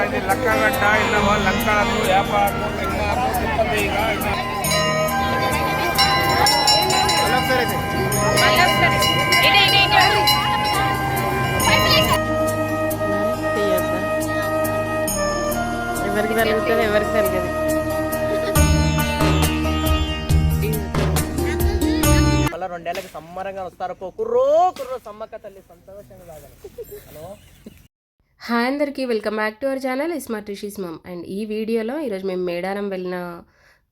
లక్కగడ్డ ఇన్నవ లంకాలు వ్యాపారం లింగాలు తిప్పతీగ తీయద్దా ఎవరికి తలుగుతుంది ఎవరికి మళ్ళీ రెండేళ్ళకి సమ్మరంగా వస్తారు పో కుర్రో కుర్రో సమ్మక్క తల్లి సంతోషంగా హలో? హాయ్ అందరికీ welcome back to our channel smart Rishi's mom. And ఈ వీడియోలో ఈరోజు మేము మేడారం వెళ్ళిన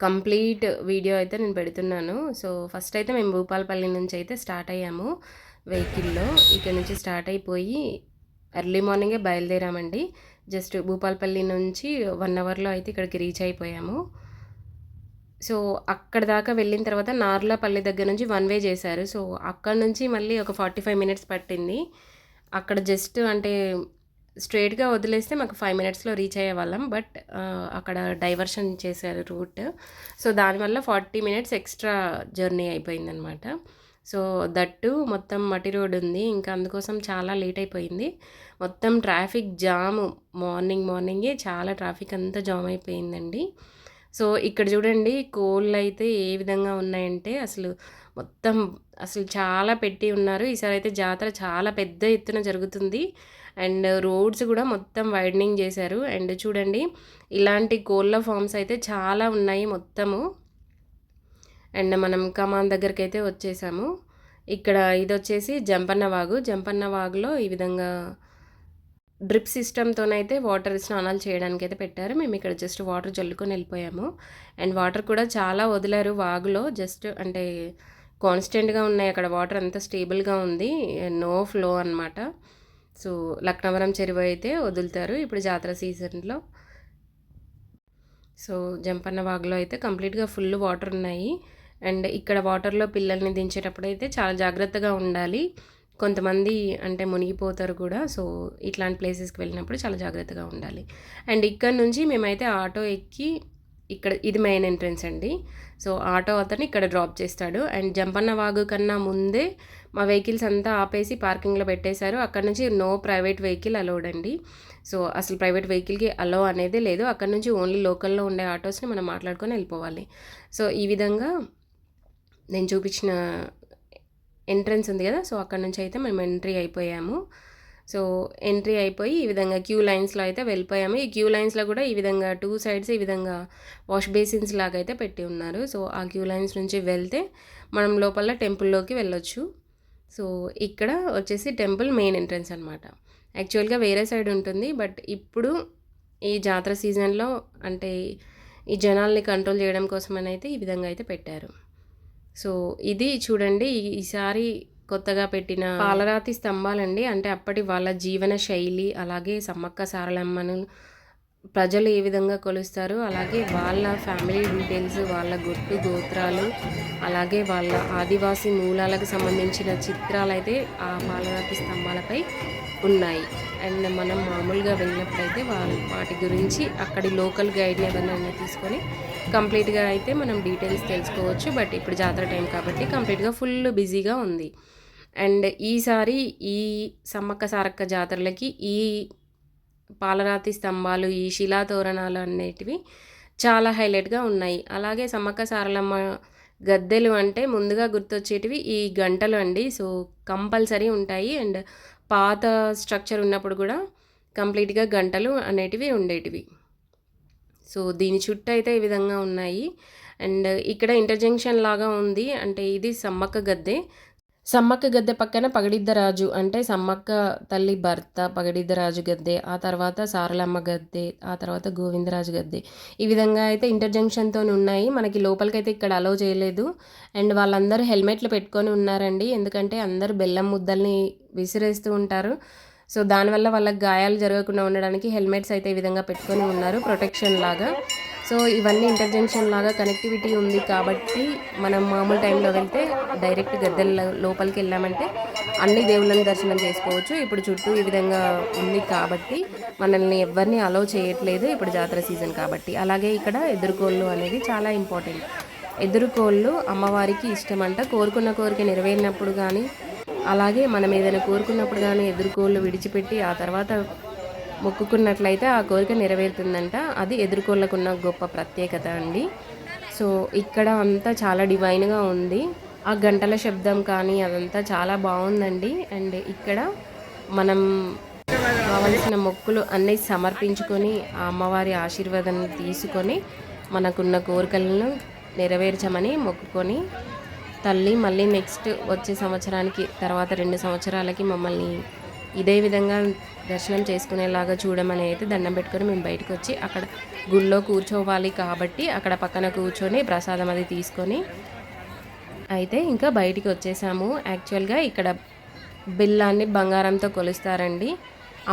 కంప్లీట్ వీడియో అయితే నేను పెడుతున్నాను. సో ఫస్ట్ అయితే మేము భూపాలపల్లి నుంచి అయితే స్టార్ట్ అయ్యాము వెహికల్లో. ఇక్కడ నుంచి స్టార్ట్ అయిపోయి ఎర్లీ మార్నింగే బయలుదేరామండి. జస్ట్ భూపాలపల్లి నుంచి వన్ అవర్లో అయితే ఇక్కడికి రీచ్ అయిపోయాము. సో అక్కడ దాకా వెళ్ళిన తర్వాత నార్లాపల్లి దగ్గర నుంచి వన్ వే చేశారు. సో అక్కడ నుంచి మళ్ళీ ఒక ఫార్టీ ఫైవ్ మినిట్స్ పట్టింది. అక్కడ జస్ట్ అంటే స్ట్రైట్గా వదిలేస్తే మాకు ఫైవ్ మినిట్స్లో రీచ్ అయ్యే వాళ్ళం. బట్ అక్కడ డైవర్షన్ చేశారు రూట్. సో దానివల్ల ఫార్టీ మినిట్స్ ఎక్స్ట్రా జర్నీ అయిపోయిందనమాట. సో దట్టు మొత్తం మట్టి రోడ్ ఉంది. ఇంకా అందుకోసం చాలా లేట్ అయిపోయింది. మొత్తం ట్రాఫిక్ జామ్ మార్నింగ్ మార్నింగే చాలా ట్రాఫిక్ అంతా జామ్ అయిపోయిందండి. సో ఇక్కడ చూడండి కోళ్ళు అయితే ఏ విధంగా ఉన్నాయంటే అసలు మొత్తం అసలు చాలా పెట్టి ఉన్నారు. ఈసారి అయితే జాతర చాలా పెద్ద ఎత్తున జరుగుతుంది. అండ్ రోడ్స్ కూడా మొత్తం వైడనింగ్ చేశారు. అండ్ చూడండి ఇలాంటి కోళ్ళ ఫామ్స్ అయితే చాలా ఉన్నాయి మొత్తము. అండ్ మనం కమాన్ దగ్గరికి అయితే వచ్చేసాము. ఇక్కడ ఇది వచ్చేసి జంపన్న వాగు. జంపన్న వాగులో ఈ విధంగా డ్రిప్ సిస్టమ్తోనైతే వాటర్ స్నానాలు చేయడానికి అయితే పెట్టారు. మేము ఇక్కడ జస్ట్ వాటర్ చల్లుకొని వెళ్ళిపోయాము. అండ్ వాటర్ కూడా చాలా వదిలారు వాగులో. జస్ట్ అంటే కాన్స్టెంట్గా ఉన్నాయి. అక్కడ వాటర్ అంతా స్టేబుల్గా ఉంది. నో ఫ్లో అనమాట సో లక్నవరం చెరువు అయితే వదులుతారు ఇప్పుడు జాతర సీజన్లో. సో జంపన్న వాగులో అయితే కంప్లీట్గా ఫుల్ వాటర్ ఉన్నాయి. అండ్ ఇక్కడ వాటర్లో పిల్లల్ని దించేటప్పుడు అయితే చాలా జాగ్రత్తగా ఉండాలి. కొంతమంది అంటే మునిగిపోతారు కూడా సో ఇట్లాంటి ప్లేసెస్కి వెళ్ళినప్పుడు చాలా జాగ్రత్తగా ఉండాలి. అండ్ ఇక్కడ నుంచి మేమైతే ఆటో ఎక్కి ఇక్కడ ఇది మెయిన్ ఎంట్రన్స్ అండి. సో ఆటో అతను ఇక్కడ డ్రాప్ చేస్తాడు. అండ్ జంపన్న వాగు కన్నా ముందే మా వెహికల్స్ అంతా ఆపేసి పార్కింగ్లో పెట్టేశారు. అక్కడ నుంచి నో ప్రైవేట్ వెహికల్ అలౌడ్ అండి. సో అసలు ప్రైవేట్ వెహికల్కి అలో అనేది లేదు. అక్కడ నుంచి ఓన్లీ లోకల్లో ఉండే ఆటోస్ని మనం మాట్లాడుకొని వెళ్ళిపోవాలి. సో ఈ విధంగా నేను చూపించిన ఎంట్రన్స్ ఉంది కదా సో అక్కడ నుంచి అయితే మేము ఎంట్రీ అయిపోయాము. సో ఎంట్రీ అయిపోయి ఈ విధంగా క్యూ లైన్స్లో అయితే వెళ్ళిపోయాము. ఈ క్యూ లైన్స్లో కూడా ఈ విధంగా టూ సైడ్స్ ఈ విధంగా వాష్ బేసిన్స్ లాగా అయితే పెట్టి ఉన్నారు. సో ఆ క్యూ లైన్స్ నుంచి వెళ్తే మనం లోపల టెంపుల్లోకి వెళ్ళొచ్చు. సో ఇక్కడ వచ్చేసి టెంపుల్ మెయిన్ ఎంట్రన్స్ అనమాట యాక్చువల్గా వేరే సైడ్ ఉంటుంది బట్ ఇప్పుడు ఈ జాతర సీజన్లో అంటే ఈ జనాల్ని కంట్రోల్ చేయడం కోసమని అయితే ఈ విధంగా అయితే పెట్టారు. సో ఇది చూడండి ఈ- ఈసారి కొత్తగా పెట్టిన పాలరాతి స్తంభాలండి. అంటే అప్పటి వాళ్ళ జీవన శైలి అలాగే సమ్మక్క సారలమ్మను ప్రజలు ఏ విధంగా కొలుస్తారు అలాగే వాళ్ళ ఫ్యామిలీ డీటెయిల్స్ వాళ్ళ గుట్టు గోత్రాలు అలాగే వాళ్ళ ఆదివాసీ మూలాలకు సంబంధించిన చిత్రాలు అయితే ఆ పాలరాతి స్తంభాలపై ఉన్నాయి. అండ్ మనం మామూలుగా వెళ్ళినప్పుడైతే వాళ్ళ వాటి గురించి అక్కడి లోకల్ గైడ్ని ఎవరినైనా తీసుకొని కంప్లీట్గా అయితే మనం డీటెయిల్స్ తెలుసుకోవచ్చు. బట్ ఇప్పుడు జాతర టైం కాబట్టి కంప్లీట్గా ఫుల్ బిజీగా ఉంది. అండ్ ఈసారి ఈ సమ్మక్క సారక్క జాతరలకి ఈ పాలరాతి స్తంభాలు ఈ శిలా తోరణాలు అనేటివి చాలా హైలైట్గా ఉన్నాయి. అలాగే సమ్మక్క సారలమ్మ గద్దెలు అంటే ముందుగా గుర్తొచ్చేటివి ఈ గంటలు అండి. సో కంపల్సరీ ఉంటాయి. అండ్ పాత స్ట్రక్చర్ ఉన్నప్పుడు కూడా కంప్లీట్గా గంటలు అనేటివి ఉండేటివి. సో దీని చుట్టూ అయితే ఈ విధంగా ఉన్నాయి. అండ్ ఇక్కడ ఇంటర్జంక్షన్ లాగా ఉంది. అంటే ఇది సమ్మక్క గద్దె. సమ్మక్క గద్దె పక్కన పగడిద్దరాజు అంటే సమ్మక్క తల్లి భర్త పగడిద్దరాజు గద్దె ఆ తర్వాత సారలమ్మ గద్దె ఆ తర్వాత గోవిందరాజు గద్దె. ఈ విధంగా అయితే ఇంటర్జంక్షన్తో ఉన్నాయి. మనకి లోపలికైతే ఇక్కడ అలో చేయలేదు. అండ్ వాళ్ళందరూ హెల్మెట్లు పెట్టుకొని ఉన్నారండి. ఎందుకంటే అందరూ బెల్లం ముద్దల్ని విసిరేస్తూ ఉంటారు. సో దానివల్ల వాళ్ళకి గాయాలు జరగకుండా ఉండడానికి హెల్మెట్స్ అయితే ఈ విధంగా పెట్టుకొని ఉన్నారు. ప్రొటెక్షన్ లాగా. సో ఇవన్నీ ఇంటర్జెన్షన్ లాగా కనెక్టివిటీ ఉంది కాబట్టి మనం మామూలు టైంలో వెళ్తే డైరెక్ట్ గద్దెల లోపలికి వెళ్ళామంటే అన్ని దేవుళ్ళని దర్శనం చేసుకోవచ్చు. ఇప్పుడు చుట్టూ ఈ విధంగా ఉంది కాబట్టి మనల్ని ఎవరిని అలో చేయట్లేదు ఇప్పుడు జాతర సీజన్ కాబట్టి. అలాగే ఇక్కడ ఎదుర్కోళ్ళు అనేది చాలా ఇంపార్టెంట్ ఎదురుకోళ్ళు అమ్మవారికి ఇష్టమంట. కోరుకున్న కోరిక నెరవేరినప్పుడు కానీ అలాగే మనం ఏదైనా కోరుకున్నప్పుడు కానీ ఎదురుకోళ్ళు విడిచిపెట్టి ఆ తర్వాత మొక్కుకున్నట్లయితే ఆ కోరిక నెరవేరుతుందంట. అది ఎదుర్కోళ్ళకున్న గొప్ప ప్రత్యేకత అండి. సో ఇక్కడ అంతా చాలా డివైన్గా ఉంది. ఆ గంటల శబ్దం కానీ అదంతా చాలా బాగుందండి. అండ్ ఇక్కడ మనం కావలసిన మొక్కులు అన్నీ సమర్పించుకొని ఆ అమ్మవారి ఆశీర్వాదం తీసుకొని మనకున్న కోరికలను నెరవేర్చమని మొక్కుకొని తల్లి మళ్ళీ నెక్స్ట్ వచ్చే సంవత్సరానికి తర్వాత రెండు సంవత్సరాలకి మమ్మల్ని ఇదే విధంగా దర్శనం చేసుకునేలాగా చూడమని అయితే దండం పెట్టుకొని మేము బయటకు వచ్చి అక్కడ గుళ్ళో కూర్చోవాలి కాబట్టి అక్కడ పక్కన కూర్చొని ప్రసాదం అది తీసుకొని అయితే ఇంకా బయటికి వచ్చేసాము. యాక్చువల్గా ఇక్కడ బెల్లాన్ని బంగారంతో కొలుస్తారండి.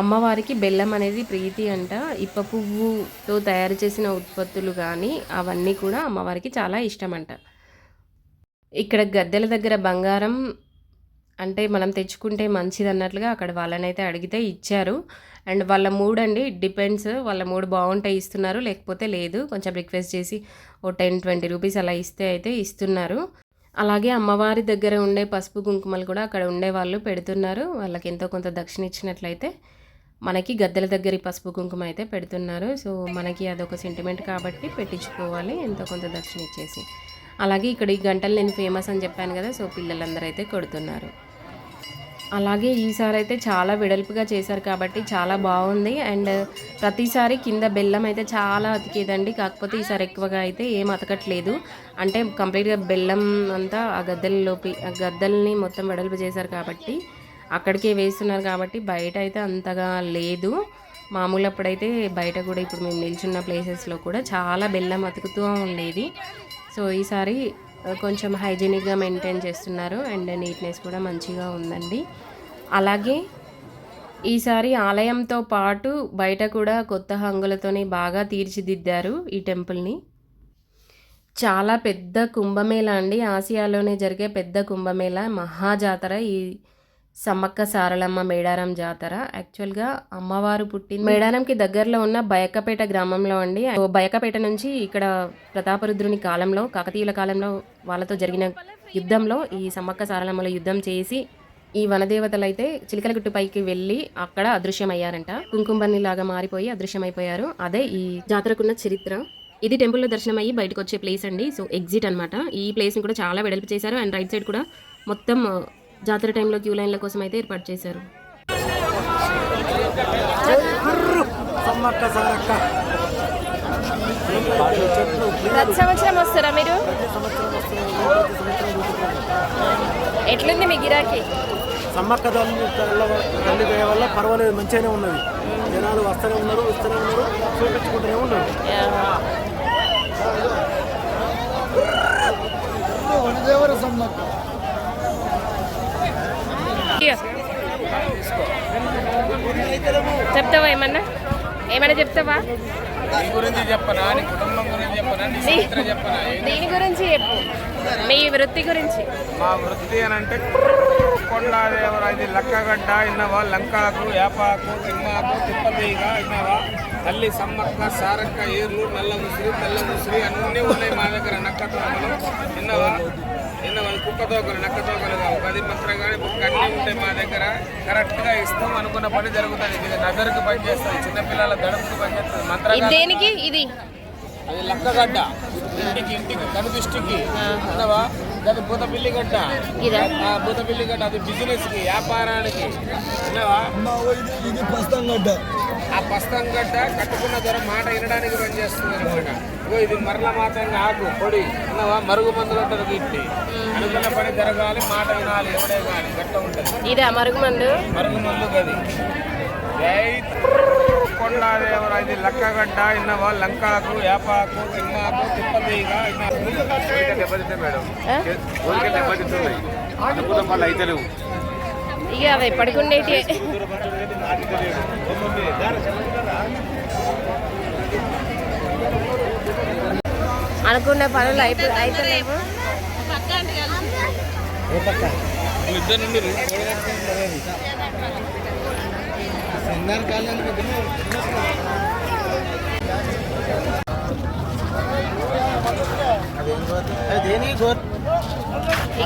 అమ్మవారికి బెల్లం అనేది ప్రీతి అంట. ఇప్ప పువ్వుతో తయారు చేసిన ఉత్పత్తులు కానీ అవన్నీ కూడా అమ్మవారికి చాలా ఇష్టం అంట ఇక్కడ గద్దెల దగ్గర బంగారం అంటే మనం తెచ్చుకుంటే మంచిది అన్నట్లుగా అక్కడ వాళ్ళనైతే అడిగితే ఇచ్చారు. అండ్ వాళ్ళ మూడ్ అండి డిపెండ్స్ వాళ్ళ మూడ్ బాగుంటే ఇస్తున్నారు లేకపోతే లేదు. కొంచెం రిక్వెస్ట్ చేసి ఓ టెన్ ట్వంటీ రూపీస్ అలా ఇస్తే అయితే ఇస్తున్నారు. అలాగే అమ్మవారి దగ్గర ఉండే పసుపు కుంకుమలు కూడా అక్కడ ఉండే వాళ్ళు పెడుతున్నారు. వాళ్ళకి ఎంతో కొంత దక్షిణ ఇచ్చినట్లయితే మనకి గద్దెల దగ్గర ఈ పసుపు కుంకుమ అయితే పెడుతున్నారు. సో మనకి అదొక సెంటిమెంట్ కాబట్టి పెట్టించుకోవాలి ఎంతో కొంత దక్షిణ ఇచ్చేసి. అలాగే ఇక్కడ ఈ గంటలు నేను ఫేమస్ అని చెప్పాను కదా సో పిల్లలందరూ అయితే కొడుతున్నారు. అలాగే ఈసారి అయితే చాలా వెడల్పుగా చేశారు కాబట్టి చాలా బాగుంది. అండ్ ప్రతిసారి కింద బెల్లం అయితే చాలా అతికేదండి. కాకపోతే ఈసారి ఎక్కువగా అయితే ఏం అతకట్లేదు. అంటే కంప్లీట్గా బెల్లం అంతా ఆ గద్దెలలోపి ఆ గద్దెల్ని మొత్తం వెడల్పు చేశారు కాబట్టి అక్కడికే వేస్తున్నారు కాబట్టి బయట అయితే అంతగా లేదు. మామూలు అప్పుడైతే బయట కూడా ఇప్పుడు మేము నిల్చున్న ప్లేసెస్లో కూడా చాలా బెల్లం అతుకుతూ ఉండేది. సో ఈసారి కొంచెం హైజీనిక్గా మెయింటైన్ చేస్తున్నారు అండ్ నీట్నెస్ కూడా మంచిగా ఉందండి. అలాగే ఈసారి ఆలయంతో పాటు బయట కూడా కొత్త హంగులతోనే బాగా తీర్చిదిద్దారు ఈ టెంపుల్ని. చాలా పెద్ద కుంభమేళ అండి. ఆసియాలోనే జరిగే పెద్ద కుంభమేళ మహాజాతర. ఈ సమ్మక్క సారలమ్మ మేడారం జాతర. యాక్చువల్గా అమ్మవారు పుట్టింది మేడారంకి దగ్గరలో ఉన్న బయకపేట గ్రామంలో అండి. ఓ బయకపేట నుంచి ఇక్కడ ప్రతాపరుద్రుని కాలంలో కాకతీయుల కాలంలో వాళ్ళతో జరిగిన యుద్ధంలో ఈ సమ్మక్క సారలమ్మల యుద్ధం చేసి ఈ వనదేవతలు అయితే చిలకలగుట్టు పైకి వెళ్ళి అక్కడ అదృశ్యమయ్యారంట. కుంకుమబన్ని లాగా మారిపోయి అదృశ్యమైపోయారు. అదే ఈ జాతరకున్న చరిత్ర. ఇది టెంపుల్లో దర్శనం అయ్యి బయటకు వచ్చే ప్లేస్ అండి. సో ఎగ్జిట్ అనమాట ఈ ప్లేస్ని కూడా చాలా వెడల్పు చేశారు. అండ్ రైట్ సైడ్ కూడా మొత్తం జాతర టైంలో క్యూ లైన్ల కోసం అయితే ఏర్పాటు చేశారు. సమ్మక్క ప్రతి సంవత్సరం వస్తారా మీరు? ఎట్లుంది మీ గిరాకీ? సమ్మక్క తల్లి దయ వల్ల పర్వాలేదు మంచిగానే ఉన్నది. జనాలు వస్తూనే ఉన్నారు వస్తూనే ఉన్నారు చూపించుకుంటూనే ఉన్నారు. చెప్తావా ఏమన్నా? ఏమన్నా చెప్తావా? దీని గురించి చెప్పు. మీ వృత్తి గురించి. మా వృత్తి అని అంటే కొండాదేవర ఇది లక్కగడ్డ ఇన్నవా లంకాకు వేపాకు తిమ్మాకు తిప్పతీగ ఇన్నవా తల్లి సమ్మక్క సారక్క ఏర్లు నల్ల ముసిరి తెల్ల ముసిరి అన్నీ ఉన్నాయి మా దగ్గర. నక్క తోకలు ఇన్నవా. ఇన్నవా కుక్క తోకలు నక్క తోకలు కావు. గది మంత్రం కానీ అన్నీ ఉంటాయి మా దగ్గర కరెక్ట్గా ఇస్తాం అనుకున్న పని జరుగుతుంది. ఇది నగరికి పనిచేస్తుంది చిన్నపిల్లల దడుపుకి పనిచేస్తుంది. మంత్రం దేనికి? ఇది. అది లక్కగడ్డ. ఇంటికి ఇంటికి కనుదిష్టికి అన్నవా అది పూతపిల్లి గడ్డ ఇదా? ఆ పూతపిల్లి గడ్డ అది బిజినెస్కి వ్యాపారానికి. అన్నవా ఇది పస్తం గడ్డ. ఆ పస్తం గడ్డ కట్టుకున్న ధర మాట వినడానికి పనిచేస్తుంది అనమాట ఇగో ఇది మరల మాత్రంగా ఆకు పొడి. అన్నవా మరుగు మందు గడ్డలు గిట్టి అనుకున్న పని జరగాలి మాట వినాలి ఎవడే కానీ. గట్ట ఉంటుంది. ఇదా మరుగుమందు మరుగు మందు గది. కొండాదేవర ఇది లక్కగడ్డ ఇన్నవా? లంకాకు వేపాకు తిమ్మాకు తిప్పతీగ దెబ్బతింటే మేడం. దెబ్బతింటున్నాయి. అనుకున్న పనులు అయితే ఇక అవి ఎప్పటికుండేటి అనుకున్న పనులు అయితే అయితలేవు ఇద్దరు నుండి దేని గోర్ ఈ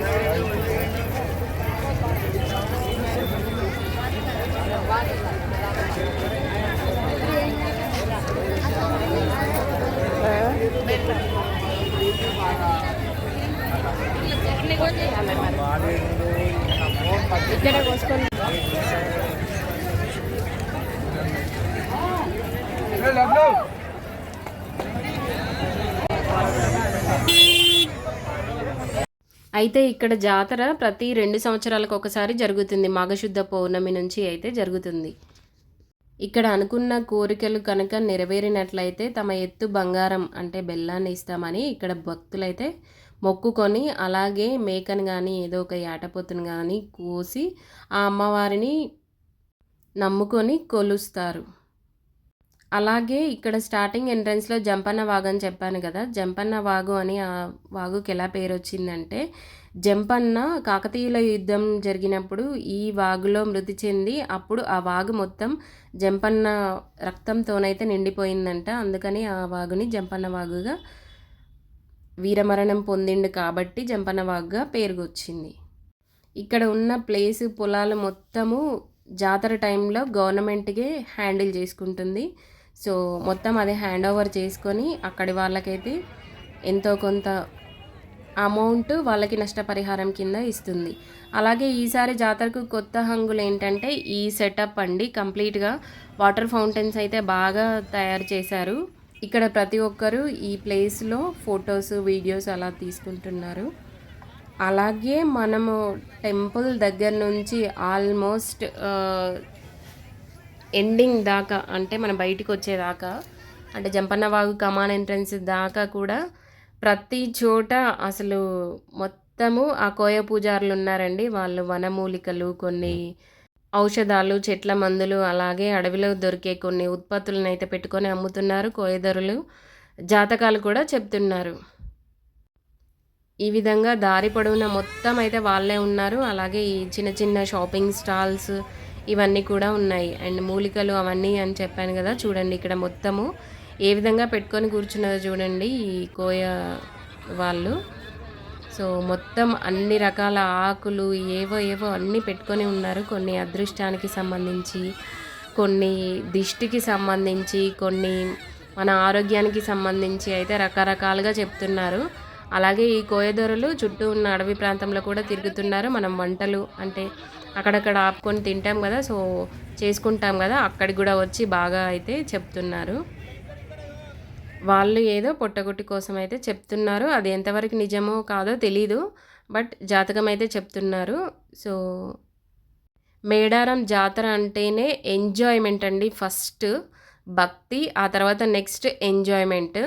ఇక్కడ కోసుకొని అయితే ఇక్కడ జాతర ప్రతి రెండు సంవత్సరాలకు ఒకసారి జరుగుతుంది. మాఘశుద్ధ పౌర్ణమి నుంచి అయితే జరుగుతుంది. ఇక్కడ అనుకున్న కోరికలు కనుక నెరవేరినట్లయితే తమ ఎత్తు బంగారం అంటే బెల్లాన్ని ఇస్తామని ఇక్కడ భక్తులైతే మొక్కుకొని అలాగే మేకను కానీ ఏదో ఒక ఏటపోతును కానీ కోసి ఆ అమ్మవారిని నమ్ముకొని కొలుస్తారు. అలాగే ఇక్కడ స్టార్టింగ్ ఎంట్రన్స్లో జంపన్న వాగు అని చెప్పాను కదా. జంపన్న వాగు అని ఆ వాగుకి ఎలా పేరు వచ్చిందంటే జంపన్న కాకతీయుల యుద్ధం జరిగినప్పుడు ఈ వాగులో మృతి చెంది అప్పుడు ఆ వాగు మొత్తం జంపన్న రక్తంతోనైతే నిండిపోయిందంట. అందుకని ఆ వాగుని జంపన్న వాగుగా వీరమరణం పొందిండు కాబట్టి జంపన్న వాగుగా పేరుకొచ్చింది ఇక్కడ ఉన్న ప్లేస్ పొలాలు మొత్తము జాతర టైంలో గవర్నమెంట్కే హ్యాండిల్ చేసుకుంటుంది. సో మొత్తం అది హ్యాండ్ ఓవర్ చేసుకొని అక్కడి వాళ్ళకైతే ఎంతో కొంత అమౌంట్ వాళ్ళకి నష్టపరిహారం కింద ఇస్తుంది. అలాగే ఈసారి జాతరకు కొత్త హంగులు ఏంటంటే ఈ సెటప్ అండి. కంప్లీట్గా వాటర్ ఫౌంటైన్స్ అయితే బాగా తయారు చేశారు. ఇక్కడ ప్రతి ఒక్కరూ ఈ ప్లేస్లో ఫొటోస్ వీడియోస్ అలా తీసుకుంటున్నారు. అలాగే మనము టెంపుల్ దగ్గర నుంచి ఆల్మోస్ట్ ఎండింగ్ దాకా అంటే మనం బయటికి వచ్చేదాకా అంటే జంపన్నవాగు కమాన్ ఎంట్రన్స్ దాకా కూడా ప్రతి చోట అసలు మొత్తము ఆ కోయ పూజారులు ఉన్నారండి. వాళ్ళు వనమూలికలు కొన్ని ఔషధాలు చెట్ల మందులు అలాగే అడవిలో దొరికే కొన్ని ఉత్పత్తులను అయితే పెట్టుకొని అమ్ముతున్నారు కోయదరులు. జాతకాలు కూడా చెప్తున్నారు. ఈ విధంగా దారి పొడవునా మొత్తం అయితే వాళ్ళే ఉన్నారు. అలాగే ఈ చిన్న చిన్న షాపింగ్ స్టాల్స్ ఇవన్నీ కూడా ఉన్నాయి. అండ్ మూలికలు అవన్నీ అని చెప్పాను కదా చూడండి ఇక్కడ మొత్తము. ఏ విధంగా పెట్టుకొని కూర్చున్నారో చూడండి ఈ కోయ వాళ్ళు. సో మొత్తం అన్ని రకాల ఆకులు ఏవో ఏవో అన్నీ పెట్టుకొని ఉన్నారు. కొన్ని అదృష్టానికి సంబంధించి కొన్ని దిష్టికి సంబంధించి కొన్ని మన ఆరోగ్యానికి సంబంధించి అయితే రకరకాలుగా చెప్తున్నారు. అలాగే ఈ కోయదొరలు చుట్టూ ఉన్న అడవి ప్రాంతంలో కూడా తిరుగుతున్నారు. మనం వంటలు అంటే అక్కడక్కడ ఆపుకొని తింటాం కదా సో చేసుకుంటాం కదా అక్కడికి కూడా వచ్చి బాగా అయితే చెప్తున్నారు. వాళ్ళు ఏదో పొట్టగుట్టి కోసం అయితే చెప్తున్నారు. అది ఎంతవరకు నిజమో కాదో తెలీదు బట్ జాతకం అయితే చెప్తున్నారు. సో మేడారం జాతర అంటేనే ఎంజాయ్మెంట్ అండి ఫస్ట్ భక్తి ఆ తర్వాత నెక్స్ట్ ఎంజాయ్మెంట్.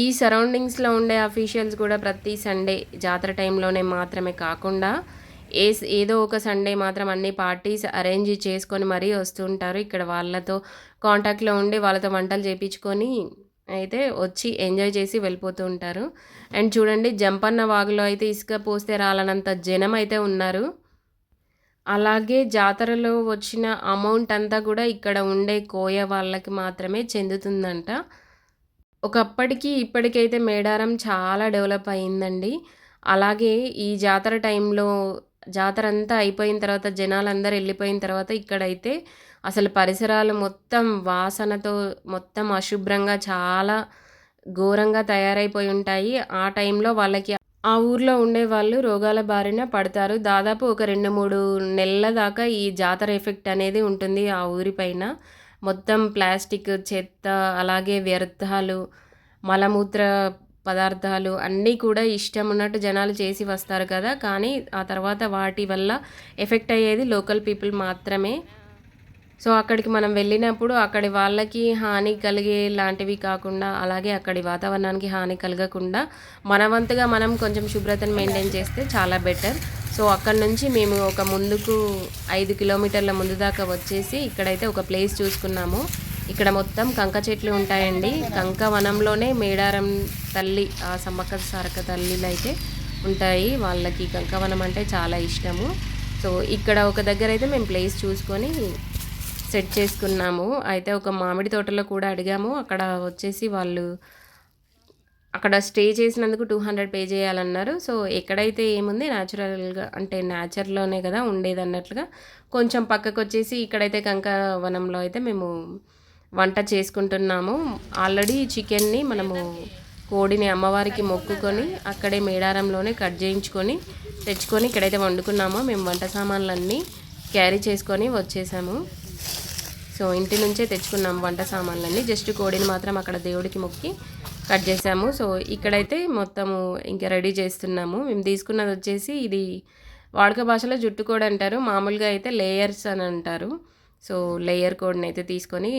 ఈ సరౌండింగ్స్లో ఉండే అఫీషియల్స్ కూడా ప్రతి సండే జాతర టైంలోనే మాత్రమే కాకుండా ఏ ఏదో ఒక సండే మాత్రం అన్ని పార్టీస్ అరేంజ్ చేసుకొని మరీ వస్తుంటారు. ఇక్కడ వాళ్ళతో కాంటాక్ట్లో ఉండి వాళ్ళతో వంటలు చేయించుకొని అయితే వచ్చి ఎంజాయ్ చేసి వెళ్ళిపోతూ ఉంటారు. అండ్ చూడండి జంపన్న వాగులో అయితే ఇసుక పోస్తే రాలనంత జనం అయితే ఉన్నారు. అలాగే జాతరలో వచ్చిన అమౌంట్ అంతా కూడా ఇక్కడ ఉండే కోయ వాళ్ళకి మాత్రమే చెందుతుందంట. ఒకప్పటికి ఇప్పటికైతే మేడారం చాలా డెవలప్ అయిందండి. అలాగే ఈ జాతర టైంలో జాతర అంతా అయిపోయిన తర్వాత జనాలందరూ వెళ్ళిపోయిన తర్వాత ఇక్కడైతే అసలు పరిసరాలు మొత్తం వాసనతో మొత్తం అశుభ్రంగా చాలా ఘోరంగా తయారైపోయి ఉంటాయి. ఆ టైంలో వాళ్ళకి ఆ ఊర్లో ఉండే వాళ్ళు రోగాల బారిన పడతారు. దాదాపు ఒక రెండు మూడు నెలల దాకా ఈ జాతర ఎఫెక్ట్ అనేది ఉంటుంది ఆ ఊరిపైన మొత్తం ప్లాస్టిక్ చెత్త అలాగే వ్యర్థాలు మలమూత్ర పదార్థాలు అన్నీ కూడా ఇష్టం ఉన్నట్టు జనాలు చేసి వస్తారు కదా. కానీ ఆ తర్వాత వాటి వల్ల ఎఫెక్ట్ అయ్యేది లోకల్ పీపుల్ మాత్రమే. సో అక్కడికి మనం వెళ్ళినప్పుడు అక్కడి వాళ్ళకి హాని కలిగే లాంటివి కాకుండా అలాగే అక్కడి వాతావరణానికి హాని కలగకుండా మన వంతుగా మనం కొంచెం శుభ్రతను మెయింటైన్ చేస్తే చాలా బెటర్ సో అక్కడ నుంచి మేము ఒక ముందుకు ఐదు కిలోమీటర్ల ముందు దాకా వచ్చేసి ఇక్కడైతే ఒక ప్లేస్ చూసుకున్నాము. ఇక్కడ మొత్తం కంక చెట్లు ఉంటాయండి. కంక వనంలోనే మేడారం తల్లి ఆ సమ్మక్క సారక తల్లిలు అయితే ఉంటాయి. వాళ్ళకి కంకవనం అంటే చాలా ఇష్టము. సో ఇక్కడ ఒక దగ్గర అయితే మేము ప్లేస్ చూసుకొని సెట్ చేసుకున్నాము. అయితే ఒక మామిడి తోటలో కూడా అడిగాము. అక్కడ వచ్చేసి వాళ్ళు అక్కడ స్టే చేసినందుకు టూ హండ్రెడ్ పే చేయాలన్నారు. సో ఎక్కడైతే ఏముంది న్యాచురల్గా అంటే న్యాచురల్లోనే కదా ఉండేది అన్నట్లుగా కొంచెం పక్కకు వచ్చేసి ఇక్కడైతే కంకవనంలో అయితే మేము వంట చేసుకుంటున్నాము. ఆల్రెడీ చికెన్ని మనము కోడిని అమ్మవారికి మొక్కుకొని అక్కడే మేడారంలోనే కట్ చేయించుకొని తెచ్చుకొని ఇక్కడైతే వండుకున్నామో. మేము వంట సామాన్లన్నీ క్యారీ చేసుకొని వచ్చేసాము. సో ఇంటి నుంచే తెచ్చుకున్నాం వంట సామాన్లన్నీ. జస్ట్ కోడిని మాత్రం అక్కడ దేవుడికి మొక్కి కట్ చేసాము. సో ఇక్కడైతే మొత్తము ఇంకా రెడీ చేస్తున్నాము. మేము తీసుకున్నది వచ్చేసి ఇది వాడుక భాషలో జుట్టు కోడ్ అంటారు. మామూలుగా అయితే లేయర్స్ అని అంటారు. సో లేయర్ కోడ్ని అయితే తీసుకొని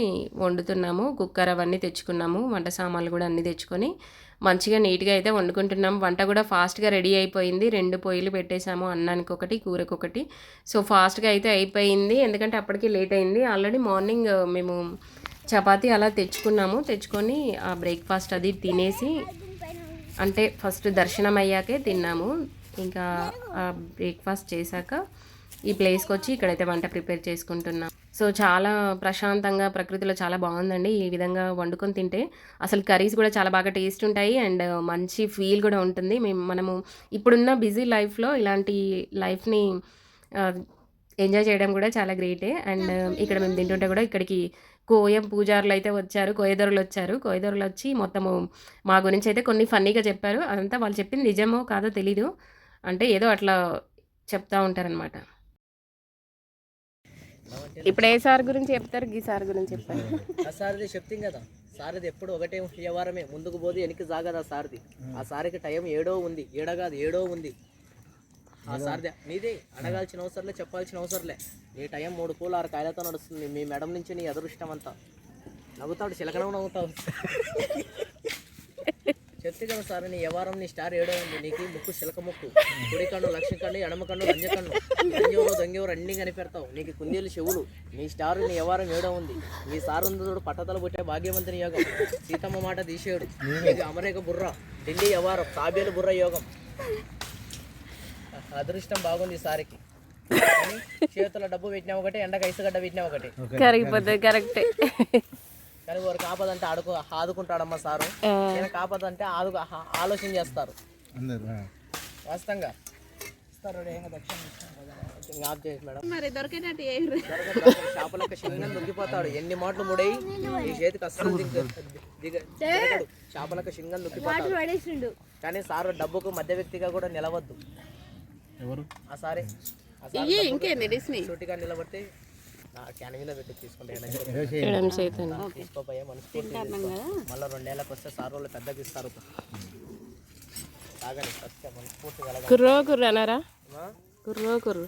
వండుతున్నాము. కుక్కర్ అవన్నీ తెచ్చుకున్నాము. వంట సామాన్లు కూడా అన్నీ తెచ్చుకొని మంచిగా నీట్గా అయితే వండుకుంటున్నాము. వంట కూడా ఫాస్ట్గా రెడీ అయిపోయింది. రెండు పొయ్యిలు పెట్టేశాము అన్నానికి ఒకటి కూరకు ఒకటి సో ఫాస్ట్గా అయితే అయిపోయింది. ఎందుకంటే అప్పటికి లేట్ అయింది. ఆల్రెడీ మార్నింగ్ మేము చపాతీ అలా తెచ్చుకున్నాము. తెచ్చుకొని ఆ బ్రేక్ఫాస్ట్ అది తినేసి అంటే ఫస్ట్ దర్శనం అయ్యాకే తిన్నాము. ఇంకా ఆ బ్రేక్ఫాస్ట్ చేశాక ఈ ప్లేస్కి వచ్చి ఇక్కడైతే వంట ప్రిపేర్ చేసుకుంటున్నాం. సో చాలా ప్రశాంతంగా ప్రకృతిలో చాలా బాగుందండి ఈ విధంగా వండుకొని తింటే. అసలు కర్రీస్ కూడా చాలా బాగా టేస్ట్ ఉంటాయి అండ్ మంచి ఫీల్ కూడా ఉంటుంది. మేము మనము ఇప్పుడున్న బిజీ లైఫ్లో ఇలాంటి లైఫ్ని ఎంజాయ్ చేయడం కూడా చాలా గ్రేటే అండ్ ఇక్కడ మేము తింటుంటే కూడా ఇక్కడికి కోయం పూజారులు అయితే వచ్చారు కోయదొరలు వచ్చారు కోయదొరలు వచ్చి మొత్తము మా గురించి అయితే కొన్ని ఫన్నీగా చెప్పారు. అదంతా వాళ్ళు చెప్పింది నిజమో కాదో తెలీదు. అంటే ఏదో అట్లా చెప్తా ఉంటారనమాట ఇప్పుడు ఏ సార్ గురించి చెప్తారు? గీ సార్ గురించి చెప్తారు ఆ సారిది చెప్తాం కదా. సారిది ఎప్పుడు ఒకటే వ్యవహారమే ముందుకు పోదు వెనక్కి సాగదు ఆ సారిది. ఆ సారికి టైం ఏడో ఉంది. ఏడ కాదు ఏడో ఉంది. ఆ సారిది నీదే అడగాల్సిన అవసరంలే చెప్పాల్సిన అవసరంలే. నీ టైం మూడు పూలు ఆరు కాయలతో నడుస్తుంది. మీ మేడం నుంచి నీ అదృష్టం అంతా. నవ్వుతాడు చిలకడం నవ్వుతావు. చెప్తే కదా సార్ నీ వ్యవహారం నీ స్టార్ ఏడో ఉంది. నీకు ముక్కు చిలక ముక్కు. కుడి కన్ను లక్ష్మి కన్ను ఎడమ కన్ను లంజ కన్ను. లంజెవరో దొంగెవరో అన్ని కనిపెడతావు. నీకు కుందేలు చెవులు. నీ స్టార్ నీ వ్యవహారం ఏడో ఉంది. నీ సార్ ఉందోడు చూడు పట్టతల పుట్టే భాగ్యవంతుని యోగం. సీతమ్మ మాట తీసేయడు నీకు అమరేక బుర్ర ఢిల్లీ వ్యవహారం తాబేలు బుర్ర యోగం. అదృష్టం బాగుంది సారికి. చేతుల డబ్బు పెట్టినా ఒకటి ఎండక ఇసుగడ్డ పెట్టినా ఒకటి. కరిగిపోతుంది కరెక్టే. కానీ వారు కాపదంటే ఆడుకో ఆదుకుంటాడమ్మా సారు. నేను కాపదంటే ఆదు ఆలోచన చేస్తారు. వాస్తవంగా. ఇస్తారు ఏం దక్షిణ ఇస్తాను కదా. ఇంకా ఆఫ్ చేసి మేడం. మరి దొరికిపోతాడు ఎన్ని మాటలు ముడై ఈ చేతికి అస్సలు. షాపులకు సింగం దొరికిపోతాడు కానీ సారు డబ్బుకు మధ్య వ్యక్తిగా కూడా నిలవద్దు. ఎవరు? ఆ సారే. ఇయ్యి ఇంకేంది డిస్నీ సూటిగా నిలబడితే నా క్యాన్ మీద పెట్టి తీసుకుంటే తీసుకోపోయే. మళ్ళీ రెండేళ్ళకి వస్తే సార్ వాళ్ళు పెద్దగా ఇస్తారు తాగండి ఫస్ట్. కుర్రో కుర్రు అన్నారా? కుర్రో కుర్రు.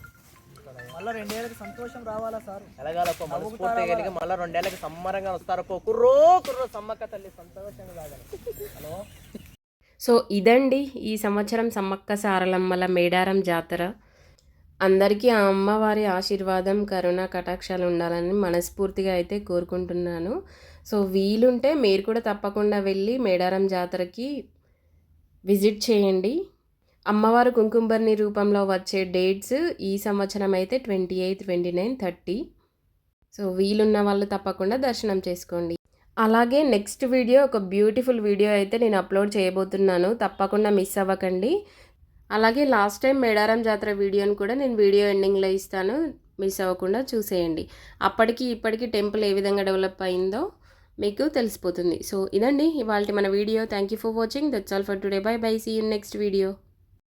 మళ్ళీ రెండేళ్ళకి సంతోషం రావాలా సార్? ఎలాగాలప్ప మనస్ఫూర్తిగా కలిగి మళ్ళీ రెండేళ్ళకి సమ్మరంగా వస్తారు కుర్రో కుర్రో సమ్మక్క తల్లి సంతోషంగా తాగండి. హలో? సో ఇదండి ఈ సంవత్సరం సమ్మక్క సారలమ్మల మేడారం జాతర. అందరికీ ఆ అమ్మవారి ఆశీర్వాదం కరుణ కటాక్షాలు ఉండాలని మనస్ఫూర్తిగా అయితే కోరుకుంటున్నాను. సో వీలుంటే మీరు కూడా తప్పకుండా వెళ్ళి మేడారం జాతరకి విజిట్ చేయండి. అమ్మవారు కుంకుంబర్ని రూపంలో వచ్చే డేట్స్ ఈ సంవత్సరం అయితే twenty eighth twenty nine thirty. So వీలున్న వాళ్ళు తప్పకుండా దర్శనం చేసుకోండి. అలాగే నెక్స్ట్ వీడియో ఒక బ్యూటిఫుల్ వీడియో అయితే నేను అప్లోడ్ చేయబోతున్నాను. తప్పకుండా మిస్ అవ్వకండి. అలాగే లాస్ట్ టైం మేడారం జాతర వీడియోని కూడా నేను వీడియో ఎండింగ్లో ఇస్తాను. మిస్ అవ్వకుండా చూసేయండి. అప్పటికి ఇప్పటికి టెంపుల్ ఏ విధంగా డెవలప్ అయిందో మీకు తెలిసిపోతుంది. సో ఇదండి. ఇవాళ మన video. Thank you for watching. That's all for today. Bye bye. See you next video.